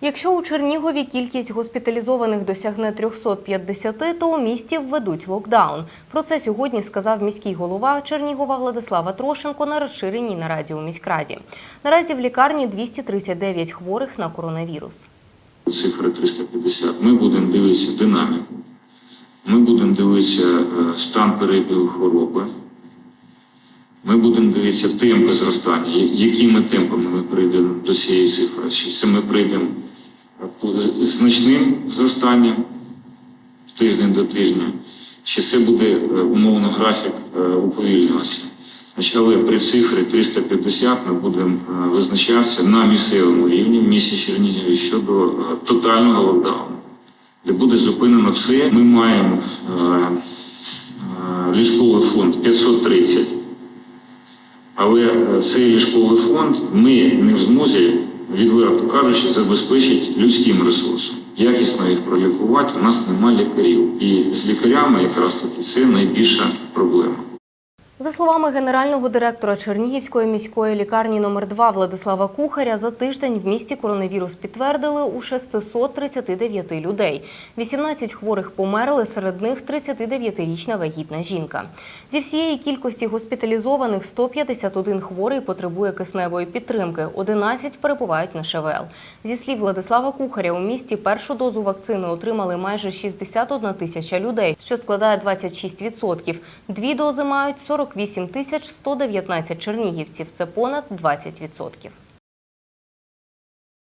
Якщо у Чернігові кількість госпіталізованих досягне 350, то у місті введуть локдаун. Про це сьогодні сказав міський голова Чернігова Владислава Трошенко на розширеній нараді у міськраді. Наразі в лікарні 239 хворих на коронавірус. цифри 350. Ми будемо дивитися динаміку. Ми будемо дивитися е, стан перебігу хвороби. Ми будемо дивитися темпи зростання, якими темпами ми прийдемо до цієї цифри. Чи це ми прийдемо з значним зростанням з тиждень до тижня, чи це буде е, умовно графік е, уповільнюватися. Але при цифрі 350 ми будемо е, визначатися на місцевому рівні в місті Чернігові щодо тотального локдауну, де буде зупинено все. Ми маємо ліжковий фонд 530, але цей ліжковий фонд ми не в змозі, відверто кажучи, забезпечить людським ресурсом. Якісно їх пролікувати, у нас немає лікарів. І з лікарями якраз таки це найбільша проблема. За словами генерального директора Чернігівської міської лікарні номер 2 Владислава Кухаря, за тиждень в місті коронавірус підтвердили у 639 людей. 18 хворих померли, серед них 39-річна вагітна жінка. Зі всієї кількості госпіталізованих 151 хворий потребує кисневої підтримки, 11 перебувають на ШВЛ. Зі слів Владислава Кухаря, у місті першу дозу вакцини отримали майже 61 тисяча людей, що складає 26%. Дві дози мають 48 тисяч 119 чернігівців. Це понад 20%.